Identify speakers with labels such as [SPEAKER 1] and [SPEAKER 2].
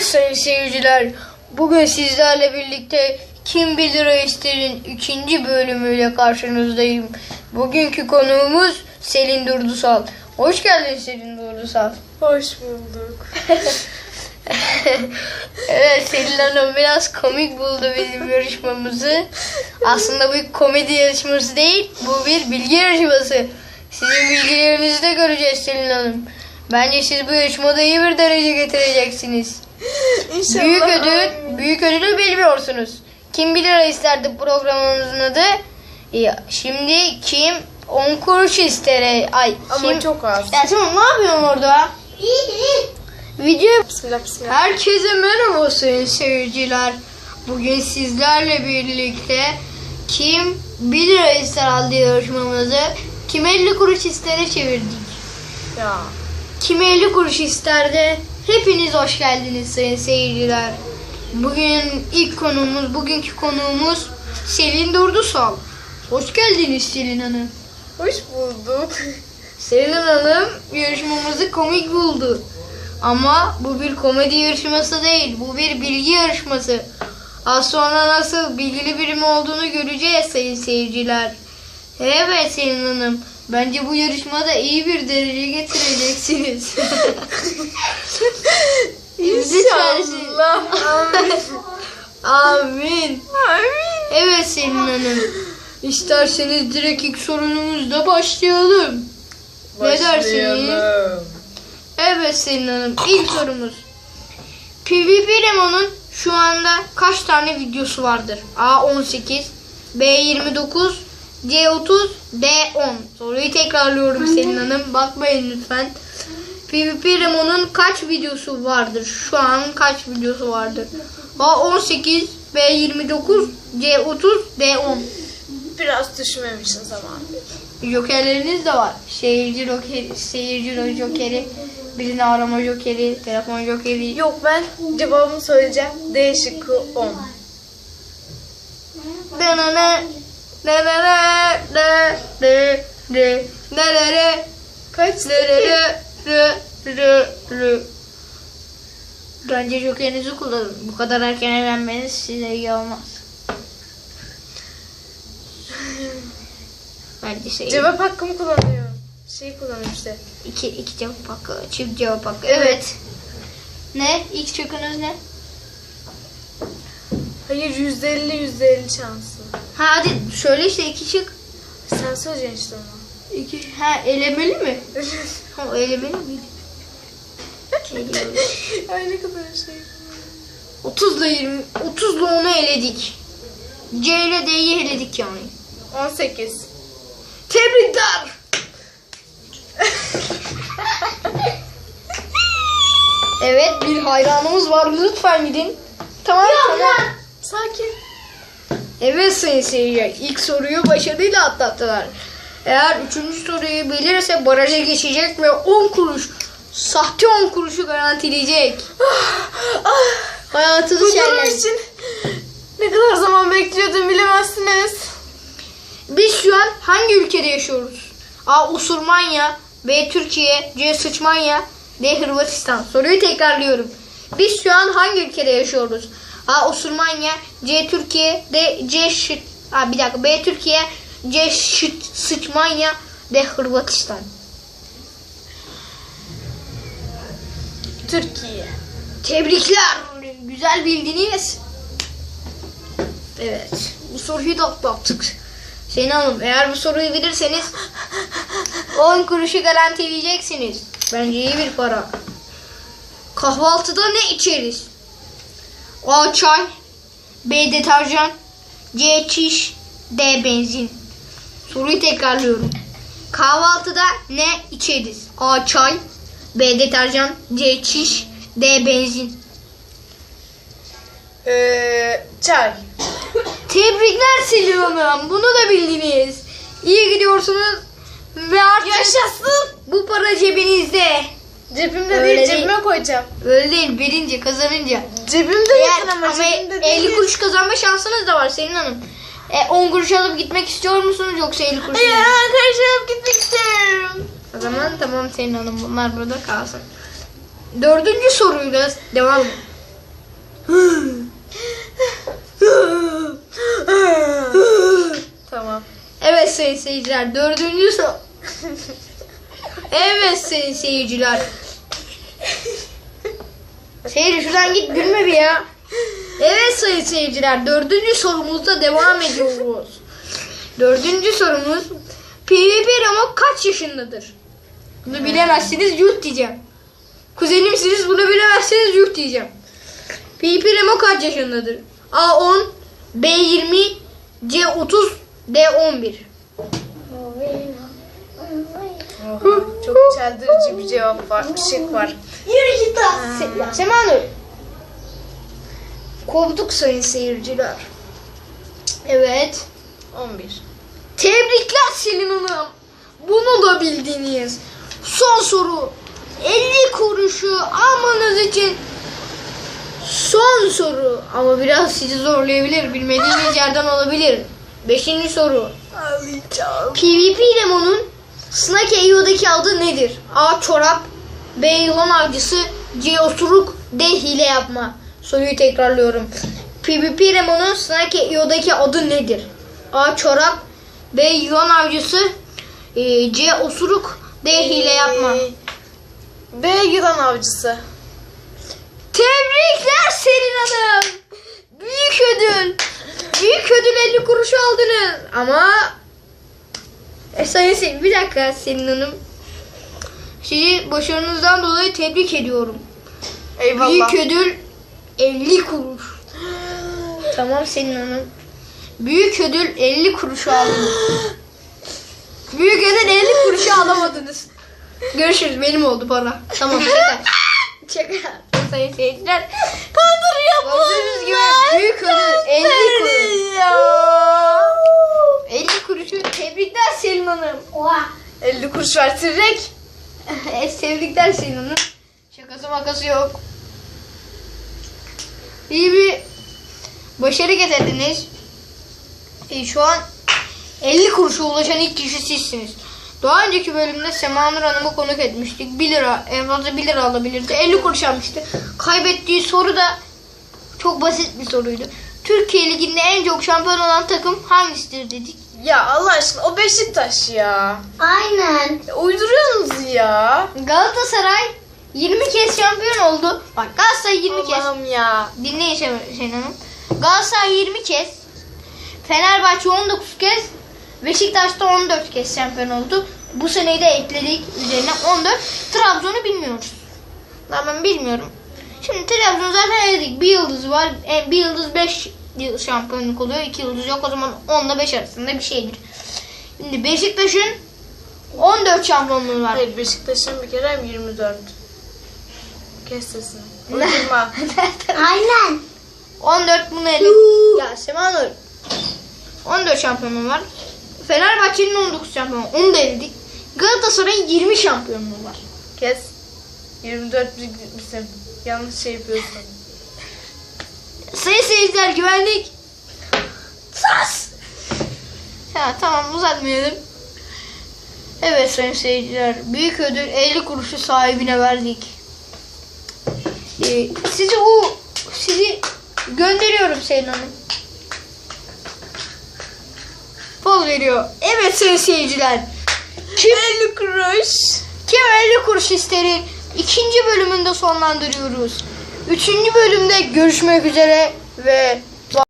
[SPEAKER 1] Evet sayın seyirciler, bugün sizlerle birlikte Kim Bilir o İster'in ikinci bölümüyle karşınızdayım. Bugünkü konuğumuz Selin Durdusal. Hoş geldin Selin Durdusal.
[SPEAKER 2] Hoş bulduk.
[SPEAKER 1] evet Selin Hanım biraz komik buldu bizim yarışmamızı. Aslında bu bir komedi yarışması değil, bu bir bilgi yarışması. Sizin bilgilerinizi de göreceğiz Selin Hanım. Bence siz bu yarışmada iyi bir derece getireceksiniz.
[SPEAKER 2] İnşallah.
[SPEAKER 1] Büyük ödül, büyük ödülü bilmiyorsunuz. Kim bilir isterdi programımızın adı. Şimdi kim 10 kuruş ister. Ay
[SPEAKER 2] Ama
[SPEAKER 1] kim?
[SPEAKER 2] çok az.
[SPEAKER 1] Ya Simon ne yapıyorsun orada? Video
[SPEAKER 2] Bismillah bismillah.
[SPEAKER 1] Herkese merhaba sayın seyirciler. Bugün sizlerle birlikte kim 1 lira ister aldı yarışmamızı kim 50 kuruş istere çevirdik.
[SPEAKER 2] Ya.
[SPEAKER 1] Kim 50 kuruş isterdi? Hepiniz hoş geldiniz sayın seyirciler. Bugün ilk konuğumuz, bugünkü konuğumuz Selin Durdusal. Hoş geldiniz Selin Hanım.
[SPEAKER 2] Hoş bulduk.
[SPEAKER 1] Selin Hanım yarışmamızı komik buldu. Ama bu bir komedi yarışması değil, bu bir bilgi yarışması. Az sonra nasıl bilgili birim olduğunu göreceğiz sayın seyirciler. Evet Selin Hanım, bence bu yarışmada iyi bir derece getireceksiniz.
[SPEAKER 2] İnşallah. Amin.
[SPEAKER 1] Amin. Evet Selin Hanım. İsterseniz direkt ilk sorunumuzla başlayalım. Ne dersiniz? Evet Selin Hanım. İlk sorumuz. PvP Remo'nun şu anda kaç tane videosu vardır? A18, B29, C30, D10. Soruyu tekrarlıyorum Selin Hanım. Bakmayın lütfen. PvP Remo'nun kaç videosu vardır? Şu an kaç videosu vardır? A18, B29, C30, D10.
[SPEAKER 2] Biraz düşmemişiz ama.
[SPEAKER 1] Jokerleriniz de var. Seyirci jokeri, seyirci jokeri, birini arama jokeri, telefon jokeri.
[SPEAKER 2] Yok ben cevabımı söyleyeceğim. D şıkkı 10.
[SPEAKER 1] Danana, danana, da, de, de, danana,
[SPEAKER 2] Kaç?
[SPEAKER 1] de, de, de, de, de, de. Bence jokerinizi kullanın. Bu kadar erken eğlenmeniz size iyi olmaz. Bence şey.
[SPEAKER 2] Cevap hakkımı kullanıyorum. Şey kullanıyorum işte.
[SPEAKER 1] İki, iki cevap hakkı, çift cevap hakkı. Evet. Ne? İlk şıkkınız ne?
[SPEAKER 2] Hayır %50 %50 şansı.
[SPEAKER 1] Ha hadi söyle işte iki şık.
[SPEAKER 2] Sen söyleyeceksin işte onu.
[SPEAKER 1] İki, ha elemeli mi? Ha o elemeli miydi? Eliyorum.
[SPEAKER 2] Ay ne kadar şey.
[SPEAKER 1] 30 ile 20, 30 ile 10'u eledik. C ile D'yi eledik yani.
[SPEAKER 2] 18.
[SPEAKER 1] Tebrikler. evet bir hayranımız var. Lütfen gidin. Tamam tamam.
[SPEAKER 2] Sakin.
[SPEAKER 1] Evet sayın seyirciler ilk soruyu başarıyla atlattılar. Eğer üçüncü soruyu bilirse baraja geçecek ve 10 kuruş sahte 10 kuruşu garantileyecek. Hayatınız
[SPEAKER 2] Bu durum için ne kadar zaman bekliyordum bilemezsiniz.
[SPEAKER 1] Biz şu an hangi ülkede yaşıyoruz? A. Usurmanya B. Türkiye C. Sıçmanya D. Hırvatistan. Soruyu tekrarlıyorum. Biz şu an hangi ülkede yaşıyoruz? A. Usurmanya C. Türkiye D. C. Şıt. Ha, bir dakika. B. Türkiye C. Şıt. Sıçmanya D. Hırvatistan.
[SPEAKER 2] Türkiye.
[SPEAKER 1] Tebrikler. Güzel bildiniz. Evet. Bu soruyu da atlattık. Sayın Hanım eğer bu soruyu bilirseniz 10 kuruşu garantileyeceksiniz. Bence iyi bir para. Kahvaltıda ne içeriz? A. Çay B. Deterjan C. Çiş D. Benzin Soruyu tekrarlıyorum. Kahvaltıda ne içeriz? A. Çay B. Deterjan C. Çiş D. Benzin
[SPEAKER 2] Ee, çay.
[SPEAKER 1] Tebrikler Selin Hanım. Bunu da bildiniz. İyi gidiyorsunuz. Ve artık
[SPEAKER 2] Yaşasın.
[SPEAKER 1] bu para cebinizde.
[SPEAKER 2] Cebimde
[SPEAKER 1] Öyle
[SPEAKER 2] değil,
[SPEAKER 1] değil.
[SPEAKER 2] cebime koyacağım.
[SPEAKER 1] Öyle değil. Birinci kazanınca.
[SPEAKER 2] Cebimde
[SPEAKER 1] Eğer,
[SPEAKER 2] yakın ama,
[SPEAKER 1] ama
[SPEAKER 2] cebimde
[SPEAKER 1] 50
[SPEAKER 2] değil.
[SPEAKER 1] kuruş kazanma şansınız da var Selin Hanım. E, 10 kuruş alıp gitmek istiyor musunuz yoksa 50 kuruş
[SPEAKER 2] Hayır,
[SPEAKER 1] mu?
[SPEAKER 2] arkadaşlarım gitmek istiyorum.
[SPEAKER 1] O zaman tamam Selin Hanım bunlar burada kalsın. Dördüncü soruyla devam.
[SPEAKER 2] tamam.
[SPEAKER 1] Evet sayın seyirciler dördüncü soru. evet sayın seyirciler. Seyirci şuradan git gülme bir ya. Evet sayın seyirciler dördüncü sorumuzda devam ediyoruz. Dördüncü sorumuz PvP Ramo kaç yaşındadır? Bunu bilemezsiniz yuh diyeceğim. Kuzenimsiniz bunu bilemezseniz yuh diyeceğim. PvP Ramo kaç yaşındadır? A10, B20, C30, D11.
[SPEAKER 2] Çok çeldirici bir cevap var. Şık var.
[SPEAKER 1] Yürü git lan. Se- ya Semanur. Kovduk sayın seyirciler. Evet.
[SPEAKER 2] 11.
[SPEAKER 1] Tebrikler Selin Hanım. Bunu da bildiniz. Son soru. 50 kuruşu almanız için son soru. Ama biraz sizi zorlayabilir. Bilmediğiniz yerden olabilir. Beşinci soru.
[SPEAKER 2] Ağlayacağım.
[SPEAKER 1] PvP Lemon'un Snake EO'daki adı nedir? A. Çorap B. Yılan avcısı C. Osuruk D. Hile yapma Soruyu tekrarlıyorum. PvP Lemon'un Snake EO'daki adı nedir? A. Çorap B. Yılan avcısı e, C. Osuruk D. Hile yapma
[SPEAKER 2] Ee, B yılan avcısı.
[SPEAKER 1] Tebrikler Selin Hanım. Büyük ödül. Büyük ödül 50 kuruş aldınız. Ama e, sayın Selin bir dakika Selin Hanım. Sizi başarınızdan dolayı tebrik ediyorum.
[SPEAKER 2] Eyvallah.
[SPEAKER 1] Büyük ödül 50 kuruş. tamam Selin Hanım. Büyük ödül 50 kuruş aldınız. Büyük ödül 50 kuruşu alamadınız. Görüşürüz benim oldu para. Tamam şaka. Şaka. Sayın seyirciler.
[SPEAKER 2] Kandırıyor
[SPEAKER 1] Gördüğünüz gibi büyük ödül 50 kuruş.
[SPEAKER 2] ya.
[SPEAKER 1] 50 kuruşu Hanım. Oha.
[SPEAKER 2] 50 kuruş Tirek.
[SPEAKER 1] Evet, tebrikler Selin Hanım. Şakası makası yok. İyi bir başarı getirdiniz. E, şu an 50 kuruşa ulaşan ilk kişi sizsiniz. Daha önceki bölümde Semanur Hanım'ı konuk etmiştik. 1 lira, en fazla 1 lira alabilirdi. 50 kuruş almıştı. Kaybettiği soru da çok basit bir soruydu. Türkiye Ligi'nde en çok şampiyon olan takım hangisidir dedik.
[SPEAKER 2] Ya Allah aşkına o Beşiktaş ya.
[SPEAKER 1] Aynen.
[SPEAKER 2] Ya Uyduruyorsunuz ya.
[SPEAKER 1] Galatasaray 20 kez şampiyon oldu. Bak Galatasaray 20 kez.
[SPEAKER 2] Allah'ım ya.
[SPEAKER 1] Dinleyin Şen- Hanım. Galatasaray 20 kez. Fenerbahçe 19 kez. Beşiktaş da 14 kez şampiyon oldu. Bu seneyi de ekledik üzerine 14. Trabzon'u bilmiyoruz. Ben bilmiyorum. Şimdi Trabzon zaten eledik. Bir yıldız var. E, bir yıldız 5 yıl şampiyonluk oluyor. 2 yıldız yok. O zaman 10 ile 5 arasında bir şeydir. Şimdi Beşiktaş'ın 14 şampiyonluğu var.
[SPEAKER 2] Hayır Beşiktaş'ın bir kere 24. Kes sesini. Uydurma.
[SPEAKER 1] Aynen. 14 bunu ele. ya Semanur. 14 şampiyonluğu var. Fenerbahçe'nin 19 şampiyonu. Onu da eledik. Galatasaray'ın 20 şampiyonluğu var.
[SPEAKER 2] Kes. 24 bizim. Yanlış şey yapıyorsun.
[SPEAKER 1] Sayın seyirciler güvenlik. Sas. Ya tamam uzatmayalım. Evet sayın seyirciler. Büyük ödül 50 kuruşu sahibine verdik. Ee, sizi o sizi gönderiyorum Selin Hanım. Poz veriyor. Evet sayın seyirciler. Kim
[SPEAKER 2] 50 kuruş.
[SPEAKER 1] kim 50 kuruş isterin? İkinci bölümünde sonlandırıyoruz. Üçüncü bölümde görüşmek üzere ve